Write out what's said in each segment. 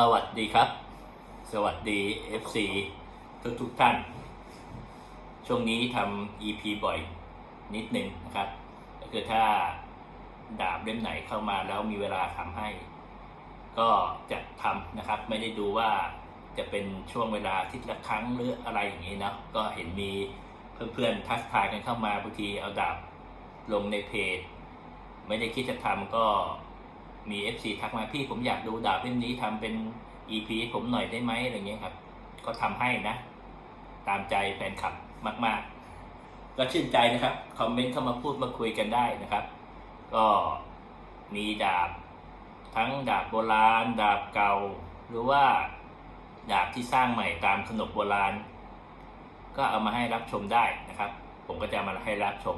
สวัสดีครับ สวัสดี FC ทุกทุกท่าน ช่วงนี้ทำ EP บ่อยนิดหนึ่งนะครับก็คือถ้าดาบเล่มไหนเข้ามาแล้วมีเวลาทำให้ ก็จะทำนะครับ ไม่ได้ดูว่าจะเป็นช่วงเวลาทิตย์ละครั้งหรืออะไรอย่างนี้นะก็เห็นมีเพื่อนๆทักทายกันเข้ามาบางทีเอาดาบลงในเพจ ไม่ได้คิดจะทำก็ มี FC ทักมาพี่ผมอยากดูดาบเล่มนี้ทำเป็น EP ผมหน่อยได้ไหมอะไรเงี้ยครับ ก็ทำให้นะ ตามใจแฟนคลับมากๆ ก็ชื่นใจนะครับ คอมเมนต์เข้ามาพูดมาคุยกันได้นะครับ ก็มีดาบทั้งดาบโบราณ ดาบเก่า หรือว่าดาบที่สร้างใหม่ตามขนบโบราณ ก็เอามาให้รับชมได้นะครับ ผมก็จะมาให้รับชม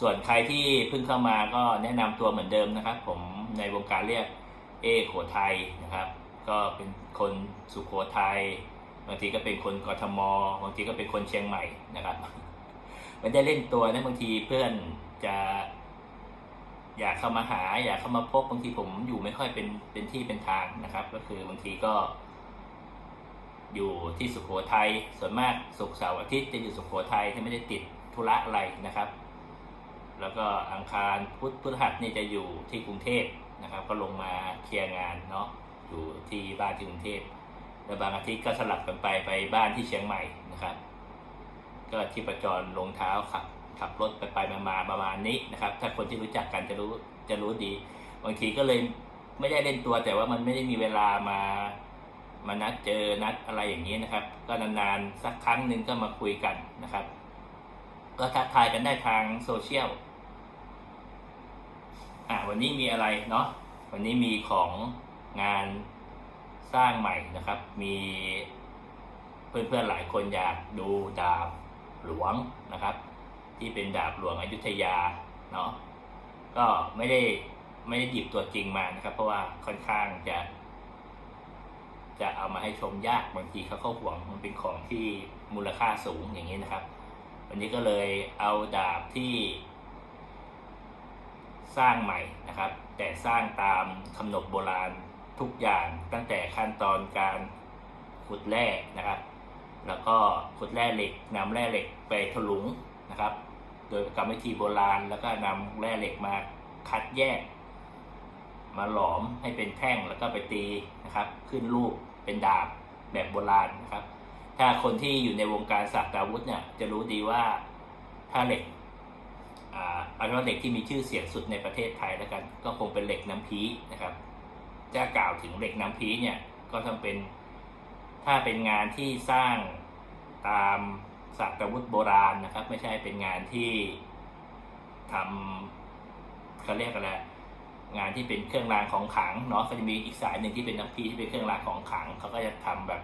ส่วนใครที่เพิ่งเข้ามาก็แนะนำตัวเหมือนเดิมนะครับ ผม ในวงการเรียกเอโขทัยนะครับ ก็เป็นคนสุโขทัยบางทีก็เป็นคนกทมบางทีก็เป็นคนเชียงใหม่นะครับไม่ได้เล่นตัวนะบางทีเพื่อนจะอยากเข้ามาหา อยากเข้ามาพบบางทีผมอยู่ไม่ค่อยเป็นเป็นที่เป็นทางนะครับ ก็คือบางทีก็ อยู่ที่สุโขทัยส่วนมากศุกเสาร์อาทิตย์จะอยู่สุโขทัยที่ไม่ได้ติดธุระอะไรนะครับ แล้วก็อังคารพุธพฤหัสนี่จะอยู่ที่กรุงเทพ นะครับ ก็ลงมาเคลียร์งานเนาะอยู่ที่บ้านที่กรุงเทพแล้วบางอาทิตย์ก็สลับกันไปไปบ้านที่เชียงใหม่นะครับ ก็ที่ประจรลงเท้าขับขับรถไปไปมามาประมาณนี้นะครับ ถ้าคนที่รู้จักกันจะรู้จะรู้ดี บางทีก็เลยไม่ได้เล่นตัวแต่ว่ามันไม่ได้มีเวลามามานัดเจอนัดอะไรอย่างนี้นะครับ ก็นานๆสักครั้งหนึ่งก็มาคุยกันนะครับ ก็ทักทายกันได้ทางโซเชียล อ่าวันนี้มีอะไรเนาะวันนี้มีของงานสร้างใหม่นะครับ มีเพื่อนๆหลายคนอยากดูดาบหลวงนะครับ ที่เป็นดาบหลวงอยุธยาเนาะก็ไม่ได้ไม่ได้หยิบตัวจริงมานะครับ เพราะว่าค่อนข้างจะ จะเอามาให้ชมยากบางทีเขาเข้าห่วงมันเป็นของที่มูลค่าสูงอย่างนี้นะครับ วันนี้ก็เลยเอาดาบที่ สร้างใหม่นะครับ แต่สร้างตามคำนบโบราณทุกอย่างตั้งแต่ขั้นตอนการขุดแร่นะครับ แล้วก็ขุดแร่เหล็กนำแร่เหล็กไปถลุงนะครับ โดยกรรมวิธีโบราณ แล้วก็นำแร่เหล็กมาคัดแยก มาหลอมให้เป็นแท่งแล้วก็ไปตีนะครับ ขึ้นรูปเป็นดาบแบบโบราณนะครับ ถ้าคนที่อยู่ในวงการสักอาวุธเนี่ยจะรู้ดีว่าถ้าเหล็ก เอาเป็นว่าเหล็กที่มีชื่อเสียงสุดในประเทศไทยแล้วกัน ก็คงเป็นเหล็กน้ำพีนะครับ จะกล่าวถึงเหล็กน้ำพีเนี่ยก็ต้องเป็นถ้าเป็นงานที่สร้างตามสักอาวุธโบราณนะครับ ไม่ใช่เป็นงานที่ทำเขาเรียกอะไรงานที่เป็นเครื่องรางของขลังเนาะก็จะมีอีกสายหนึ่งที่เป็นน้ำพีที่เป็นเครื่องรางของขลังเขาก็จะทำแบบ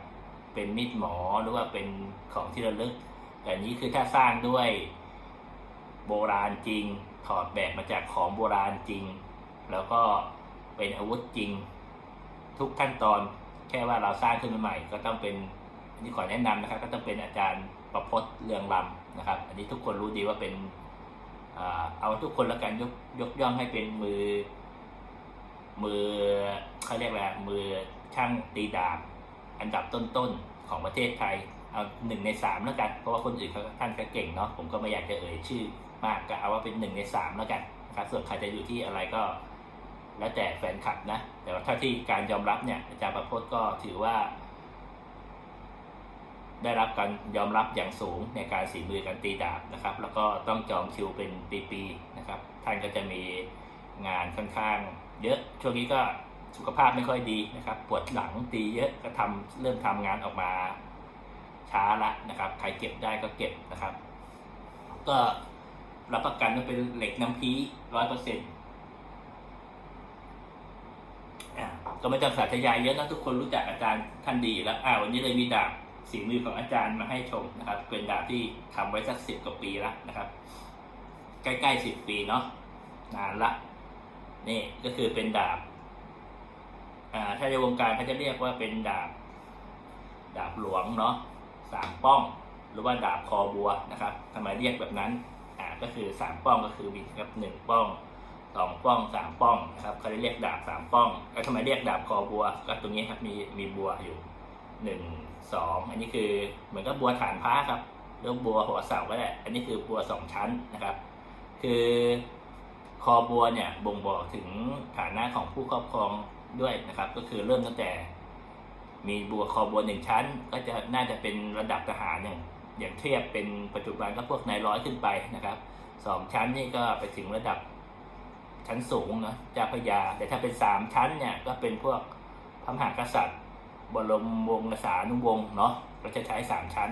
เป็นมีดหมอหรือว่าเป็นของที่ระลึกแต่นนี้คือถ้าสร้างด้วย โบราณจริง ถอดแบบมาจากของโบราณจริง แล้วก็เป็นอาวุธจริง ทุกขั้นตอนแค่ว่าเราสร้างขึ้นมาใหม่ ก็ต้องเป็นอันนี้ขอแนะนำนะครับ ก็ต้องเป็นอาจารย์ประพจน์เรืองลำนะครับ อันนี้ทุกคนรู้ดีว่าเป็นอ่าเอาทุกคนแล้วกันยกยกย่องให้เป็นมือ มือเขาเรียกอะไรมือช่างตีดาบอันดับต้นๆของประเทศไทยเอาหนึ่งในสามแล้วกัน เพราะว่าคนอื่นเขาท่านก็เก่งเนาะผมก็ไม่อยากจะเอ่ยชื่อ มากก็เอาว่าเป็นหนึ่งในสามแล้วกันนะครับส่วนใครจะอยู่ที่อะไรก็ แล้วแต่แฟนคลับนะ แต่ว่าถ้าที่การยอมรับเนี่ยอาจารย์ประพจน์ก็ถือว่า ได้รับการยอมรับอย่างสูงในการสีมือการตีดาบนะครับ แล้วก็ต้องจองคิวเป็นปีๆนะครับ ท่านก็จะมีงานค่อนข้างเยอะช่วงนี้ก็สุขภาพไม่ค่อยดีนะครับ ปวดหลังตีเยอะก็ทำเริ่มทำงานออกมาช้าละนะครับ ใครเก็บได้ก็เก็บนะครับ ก็ รับประกันว่าเป็นเหล็กน้ำพีร้อยเปอร์เซ็นต์ก็ไม่ต้องสาธยายเยอะนะทุกคนรู้จักอาจารย์ท่านดีแล้วอ่าวันนี้เลยมีดาบสีมือของอาจารย์มาให้ชมนะครับ เป็นดาบที่ทำไว้สักสิบกว่าปีแล้วนะครับ ใกล้ๆสิบปีเนาะนานละ นี่ก็คือเป็นดาบ อ่าถ้าในวงการเขาจะเรียกว่าเป็นดาบ ดาบหลวงเนาะสามป้อง หรือว่าดาบคอบัวนะครับทำไมเรียกแบบนั้น อ่าก็คือสามป้องก็คือมีครับหนึ่งป้องสองป้องสามป้องนะครับเขาเรียกดาบสามป้อง แล้วทำไมเรียกดาบคอบัว ก็ตรงนี้ครับมีมีบัวอยู่หนึ่งสองอันนี้คือเหมือนกับบัวฐานพระครับหรือบัวหัวเสาก็ได้อันนี้คือบัวสองชั้นนะครับ คือคอบัวเนี่ยบ่งบอกถึงฐานะของผู้ครอบครองด้วยนะครับ ก็คือเริ่มตั้งแต่ มีบัวคอบัวหนึ่งชั้น ก็จะน่าจะเป็นระดับทหารอย่าง อย่างเทียบเป็นปัจจุบันก็พวกนายร้อยขึ้นไปนะครับสองชั้นนี่ก็ไปถึงระดับชั้นสูงนะเจ้าพยา แต่ถ้าเป็นสามชั้นเนี่ยก็เป็นพวกพระมหากษัตริย์ บรมวงศานุวงศ์เนาะก็จะใช้สามชั้น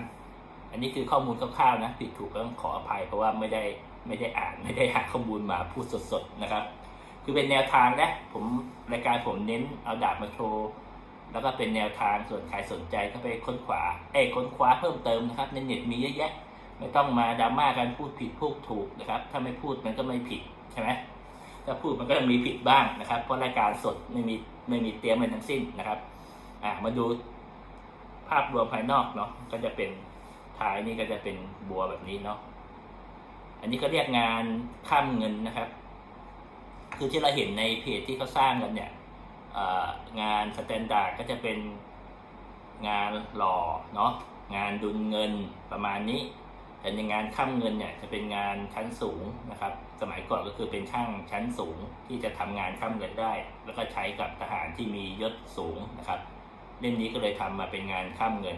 อันนี้คือข้อมูลคร่าวๆนะผิดถูกก็ต้องขออภัยเพราะว่าไม่ได้ไม่ได้อ่านไม่ได้หาข้อมูลมาพูดสดๆนะครับ คือเป็นแนวทางนะผมรายการผมเน้นเอาดาบมาโชว์ แล้วก็เป็นแนวทางส่วนใครสนใจก็ไปค้นขวาเอ้ยค้นคว้าเพิ่มเติมนะครับในเน็ตมีเยอะแยะ ไม่ต้องมาดราม่ากันพูดผิดพูดถูกนะครับ ถ้าไม่พูดมันก็ไม่ผิดใช่ไหมถ้าพูดมันก็มีผิดบ้างนะครับ เพราะรายการสดไม่มีไม่มีเตรียมอะไรทั้งสิ้นนะครับอ่ามาดูภาพรวมภายนอกเนาะก็จะเป็นท้ายนี่ก็จะเป็นบัวแบบนี้เนาะอันนี้ก็เรียกงานข้ามเงินนะครับ คือที่เราเห็นในเพจที่เขาสร้างกันเนี่ย งานสแตนดาร์ดก็จะเป็นงานหล่อเนาะงานดุลเงินประมาณนี้ แต่ในงานข้ามเงินเนี่ยจะเป็นงานชั้นสูงนะครับ สมัยก่อนก็คือเป็นช่างชั้นสูงที่จะทำงานข้ามเงินได้ แล้วก็ใช้กับทหารที่มียศสูงนะครับเล่มนี้ก็เลยทำมาเป็นงานข้ามเงิน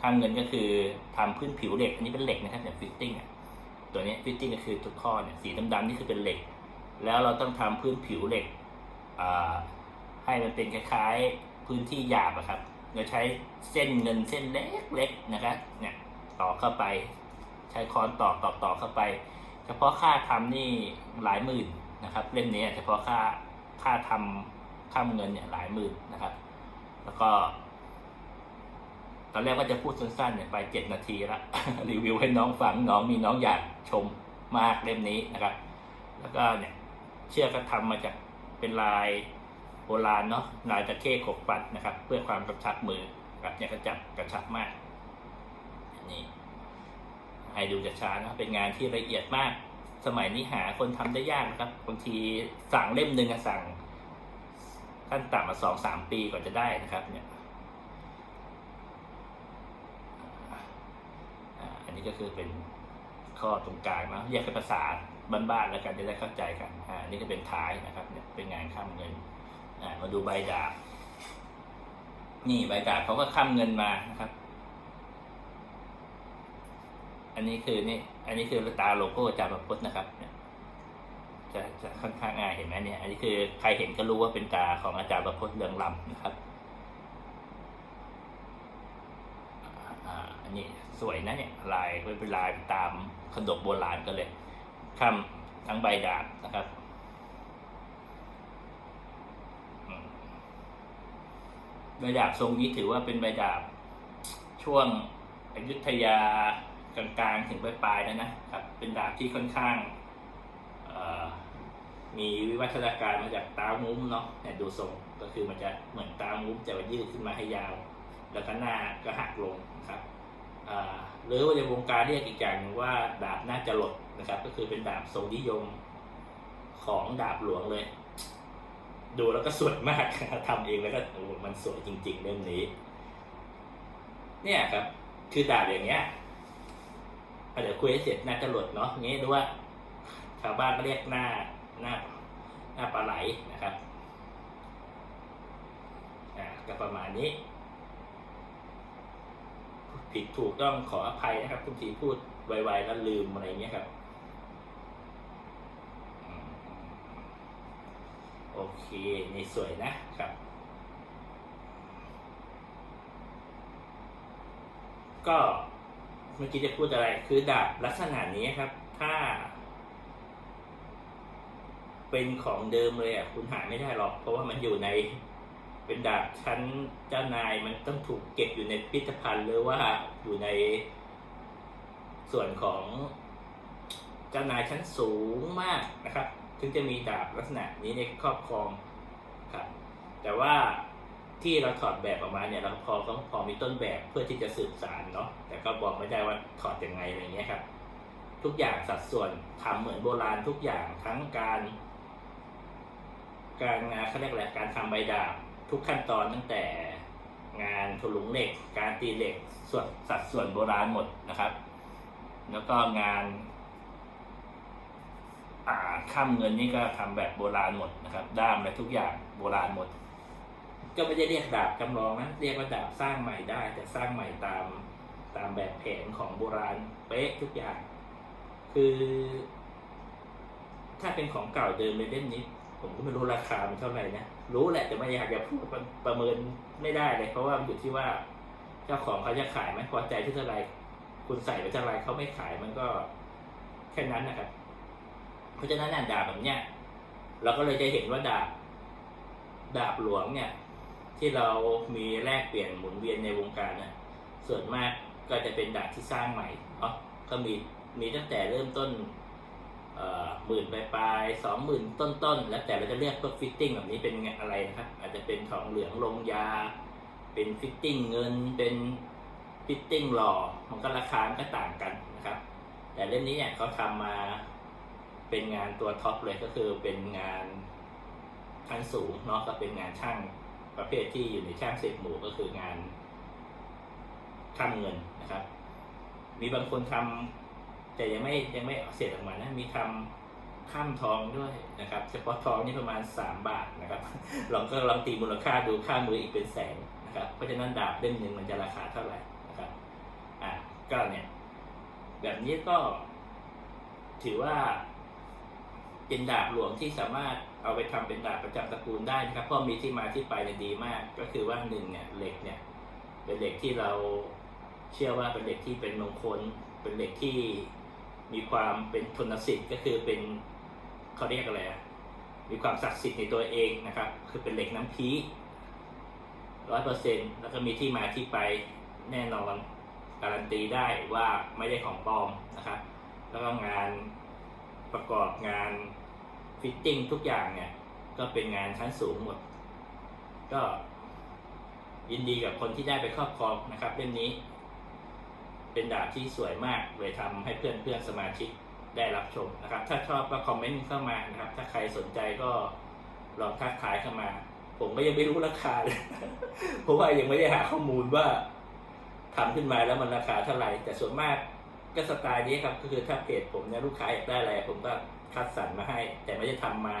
ข้ามเงินก็คือทำพื้นผิวเหล็กอันนี้เป็นเหล็กนะครับเนี่ยฟิตติ้งอะตัวนี้ฟิตติ้งก็คือทุกข้อเนี่ยสีดำๆนี่คือเป็นเหล็ก แล้วเราต้องทำพื้นผิวเหล็กอ่า ให้มันเป็นคล้ายๆพื้นที่หยาบอะครับเราใช้เส้นเงินเส้นเล็กๆนะครับเนี่ยต่อเข้าไป ใช้ค้อนตอกตอกตอกเข้าไป เฉพาะค่าทำนี่หลายหมื่นนะครับเล่มนี้เฉพาะค่าค่าทำค่าเงินเนี่ยหลายหมื่นนะครับ แล้วก็ ตอนแรกว่าจะพูดสั้นๆเนี่ยไปเจ็ดนาทีละรีวิวให้น้องฟังน้องมีน้องอยากชมมากเล่มนี้นะครับ แล้วก็เนี่ยเชือกก็ทำมาจากเป็นลาย โบราณเนาะลายตะเข้ขบปัดนะครับ เพื่อความกระชับมือครับเนี่ยกระจับกระชับมากนี่ให้ดูจะช้านะเป็นงานที่ละเอียดมาก สมัยนี้หาคนทำได้ยากนะครับบางทีสั่งเล่มหนึ่งอะสั่งขั้นต่ำมาสองสามปีกว่าจะได้นะครับ เนี่ยอันนี้ก็คือเป็นข้อตรงกลางนะแยกเป็นภาษาบ้านๆแล้วกันจะได้เข้าใจกันอ่าอันนี้ก็เป็นท้ายนะครับ เนี่ยเป็นงานข้ามเงิน มาดูใบดาบ นี่ใบดาบเขาก็ค้ำเงินมานะครับ อันนี้คือนี่ อันนี้คือตาโลโก้จาประพจน์นะครับจะจะค่อนข้างง่ายเห็นไหมเนี่ย อันนี้คือใครเห็นก็รู้ว่าเป็นตาของอาจารย์ประพจน์เรืองลำนะครับอันนี้สวยนะเนี่ยลายเป็นลายตามขนบโบราณกันเลยค้ำทั้งใบดาบนะครับ ใบดาบทรงนี้ถือว่าเป็นใบดาบช่วงอยุธยากลางๆถึงปลายๆแล้วนะครับ เป็นดาบที่ค่อนข้างมีวิวัฒนาการมาจากตามุ้มเนาะเนี่ดูทรงก็คือมันจะเหมือนตามุ้มแต่ว่ายืดขึ้นมาให้ยาว แล้วก็หน้าก็หักลงนะครับหรือว่าในวงการเรียกอีกอย่างหนึ่งว่าดาบหน้าจรดนะครับ ก็คือเป็นดาบทรงนิยมของดาบหลวงเลย ดูแล้วก็สวยมากทำเองแล้วก็โอ้มันสวยจริง ๆ เล่มนี้ เนี่ยครับ คือดาบอย่างเงี้ยเดี๋ยวคุยให้เสร็จน่าจะหลดเนาะงี้ดูว่าชาวบ้านก็เรียกหน้าหน้า หน้าปลาไหลนะครับอ่าก็ประมาณนี้ ผิดถูกต้องขออภัยนะครับทุกทีพูดไวๆแล้วลืมอะไรเงี้ยครับ โอ เคนี่สวยนะครับ ก็เมื่อกี้จะพูดอะไรคือดาบลักษณะนี้ครับ ถ้า เป็นของเดิมเลยอะคุณหาไม่ได้หรอก เพราะว่ามันอยู่ในเป็นดาบชั้นเจ้านายมันต้องถูกเก็บอยู่ในพิพิธภัณฑ์หรือว่าอยู่ในส่วนของเจ้านายชั้นสูงมากนะครับ ถึงจะมีดาบลักษณะนี้ในครอบครองครับ แต่ว่าที่เราถอดแบบออกมาเนี่ยเราพอก็พอมีต้นแบบเพื่อที่จะสืบสารเนาะแต่ก็บอกไม่ได้ว่าถอดยังไงอะไรเงี้ยครับ ทุกอย่างสัดส่วนทำเหมือนโบราณทุกอย่างทั้งการ การงานเขาเรียกอะไรการทำใบดาบ ทุกขั้นตอนตั้งแต่งานถลุงเหล็ก การตีเหล็กส่วนสัดส่วนโบราณหมดนะครับ แล้วก็งาน อ่าข้ามเงินนี่ก็ทำแบบโบราณหมดนะครับ ด้ามอะไรทุกอย่างโบราณหมด ก็ไม่ได้เรียกดาบจำลองนะเรียกว่าดาบสร้างใหม่ได้ แต่สร้างใหม่ตามตามแบบแผนของโบราณเป๊ะทุกอย่าง คือ ถ้าเป็นของเก่าเดิมเลยเล่มนี้ ผมก็ไม่รู้ราคามันเท่าไหร่นะรู้แหละแต่ไม่อยากจะพูดประประเมินไม่ได้เลย เพราะว่ามันอยู่ที่ว่าเจ้าของเขาจะขายไหมพอใจที่เท่าไหร่คุณใส่ไปเท่าไหร่เขาไม่ขายมันก็แค่นั้นนะครับ เพราะฉะนั้นน่ะดาบแบบเนี้ยเราก็เลยจะเห็นว่าดาบดาบหลวงเนี่ย ที่เรามีแลกเปลี่ยนหมุนเวียนในวงการนะส่วนมากก็จะเป็นดาบที่สร้างใหม่เนาะก็มีมีตั้งแต่เริ่มต้นหมื่นปลายปลายสองหมื่นต้นต้นๆแล้วแต่เราจะเรียกพวกฟิตติ้งแบบนี้เป็นอะไรนะครับอาจจะเป็นทองเหลืองลงยา เป็นฟิตติ้งเงินเป็นฟิตติ้งหล่อมันก็ราคาก็ต่างกันนะครับ แต่เล่มนี้เนี่ยเขาทำมา เป็นงานตัวท็อปเลยก็คือเป็นงานขั้นสูงเนาะก็เป็นงานช่างประเภทที่อยู่ในช่างสิบหมู่ก็คืองานข้ามเงินนะครับ มีบางคนทำแต่ยังไม่ยังไม่เสร็จออกมานะมีทำข้ามทองด้วยนะครับ เฉพาะทองนี่ประมาณสามบาทนะครับ ลองก็ลองตีมูลค่าดูค่ามืออีกเป็นแสนนะครับ เพราะฉะนั้นดาบเล่มหนึ่งมันจะราคาเท่าไหร่นะครับอะก็เนี่ยแบบนี้ก็ถือว่า เป็นดาบหลวงที่สามารถเอาไปทำเป็นดาบประจำตระกูลได้นะครับเพราะมีที่มาที่ไปเนี่ยดีมาก ก็คือว่าหนึ่งเนี่ยเหล็กเนี่ยเป็นเหล็กที่เราเชื่อว่าเป็นเหล็กที่เป็นมงคล เป็นเหล็กที่มีความเป็นทนสิทธิ์ก็คือเป็นเขาเรียกอะไรมีความศักดิ์สิทธิ์ในตัวเองนะครับ คือเป็นเหล็กน้ำพีร้อยเปอร์เซ็นแล้วก็มีที่มาที่ไปแน่นอนการันตีได้ว่าไม่ได้ของปลอมนะครับ แล้วก็งาน ประกอบงานฟิตติ้งทุกอย่างเนี่ย ก็เป็นงานชั้นสูงหมด ก็ยินดีกับคนที่ได้ไปครอบครองนะครับเล่มนี้ เป็นดาบที่สวยมากเลยทำให้เพื่อนเพื่อนสมาชิกได้รับชมนะครับ ถ้าชอบก็คอมเมนต์เข้ามานะครับ ถ้าใครสนใจก็ลองทักทายเข้ามา ผมก็ยังไม่รู้ราคาเลยเพราะว่ายังไม่ได้หาข้อมูลว่าทำขึ้นมาแล้วมันราคาเท่าไหร่ แต่ส่วนมาก ก็สไตล์นี้ครับก็คือถ้าเพจผมเนี่ยลูกค้าอยากได้อะไรผมก็คัดสรรมาให้ แต่ไม่ได้ทำมา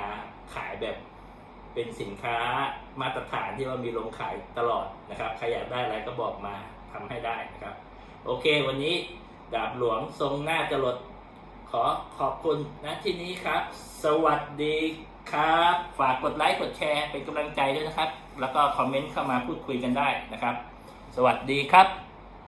ขายแบบเป็นสินค้ามาตรฐานที่ว่ามีลงขายตลอดนะครับใครอยากได้อะไรก็บอกมาทำให้ได้นะครับ โอเค วันนี้ดาบหลวงทรงหน้าจรดขอขอบคุณนะที่นี้ครับ สวัสดีครับ ฝากกดไลค์กดแชร์เป็นกำลังใจด้วยนะครับ แล้วก็คอมเมนต์เข้ามาพูดคุยกันได้นะครับ สวัสดีครับ